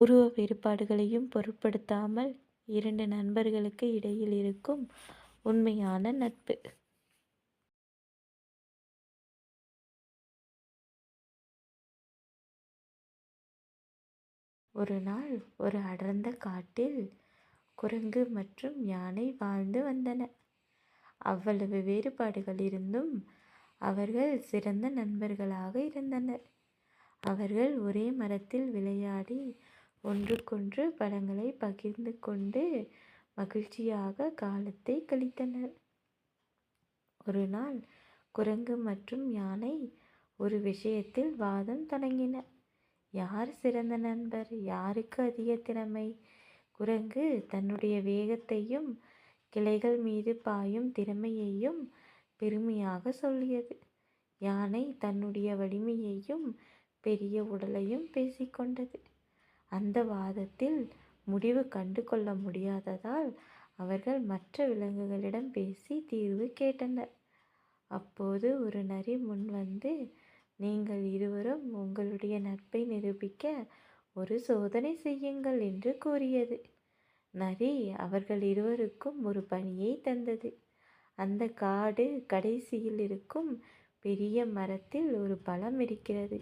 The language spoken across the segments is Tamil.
உருவ வேறுபாடுகளையும் பொருட்படுத்தாமல் இரண்டு நண்பர்களுக்கு இடையில் இருக்கும் உண்மையான நட்பு. ஒரு நாள் ஒரு அடர்ந்த காட்டில் குரங்கு மற்றும் யானை வாழ்ந்து வந்தன. அவ்வளவு வேறுபாடுகள் இருந்தும் அவர்கள் சிறந்த நண்பர்களாக இருந்தனர். அவர்கள் ஒரே மரத்தில் விளையாடி ஒன்றுக்கொன்று படங்களை பகிர்ந்து கொண்டு மகிழ்ச்சியாக காலத்தை கழித்தனர். ஒரு நாள் குரங்கு மற்றும் யானை ஒரு விஷயத்தில் வாதம் தொடங்கின. யார் சிறந்த நண்பர்? யாருக்கு அதிக திறமை? குரங்கு தன்னுடைய வேகத்தையும் கிளைகள் மீது பாயும் திறமையையும் பெருமையாக சொல்லியது. யானை தன்னுடைய வலிமையையும் பெரிய உடலையும் பேசிக்கொண்டது. அந்த வாதத்தில் முடிவு கண்டு கொள்ள முடியாததால் அவர்கள் மற்ற விலங்குகளிடம் பேசி தீர்வு கேட்டனர். அப்போது ஒரு நரி முன் வந்து நீங்கள் இருவரும் உங்களுடைய நட்பை நிரூபிக்க ஒரு சோதனை செய்யுங்கள் என்று கூறியது. நரி அவர்கள் இருவருக்கும் ஒரு பணியை தந்தது. அந்த காடு கடைசியில் இருக்கும் பெரிய மரத்தில் ஒரு பழம் இருக்கிறது.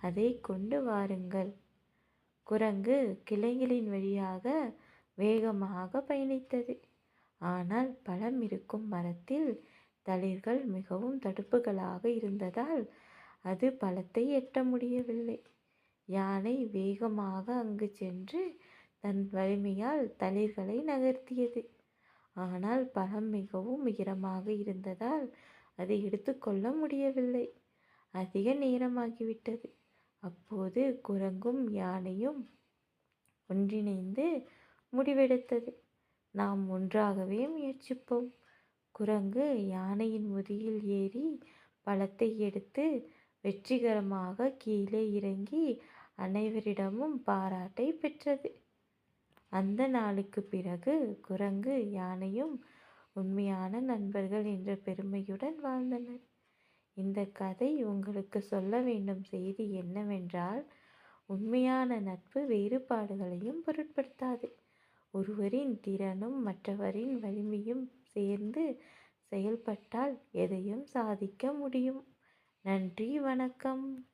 அதை கொண்டு வாருங்கள். குரங்கு கிளைகளின் வழியாக வேகமாக பயணித்தது. ஆனால் பழம் இருக்கும் மரத்தில் தளிர்கள் மிகவும் தடுப்புகளாக இருந்ததால் அது பழத்தை எட்ட முடியவில்லை. யானை வேகமாக அங்கு சென்று தன் வலிமையால் தளிர்களை நகர்த்தியது. ஆனால் பழம் மிகவும் உயரமாக இருந்ததால் அதை எடுத்துக்கொள்ள முடியவில்லை. அதிக நேரமாகிவிட்டது. அப்போது குரங்கும் யானையும் ஒன்றிணைந்து முடிவெடுத்தது. நாம் ஒன்றாகவே முயற்சிப்போம். குரங்கு யானையின் முதுகில் ஏறி பழத்தை எடுத்து வெற்றிகரமாக கீழே இறங்கி அனைவரிடமும் பாராட்டை பெற்றது. அந்த நாளுக்கு பிறகு குரங்கு யானையும் உண்மையான நண்பர்கள் என்ற பெருமையுடன் வாழ்ந்தனர். இந்த கதை உங்களுக்கு சொல்ல வேண்டும். செய்தி என்னவென்றால் உண்மையான நட்பு வேறுபாடுகளையும் பொருட்படுத்தாது. ஒருவரின் திறனும் மற்றவரின் வலிமையும் சேர்ந்து செயல்பட்டால் எதையும் சாதிக்க முடியும். நன்றி வணக்கம்.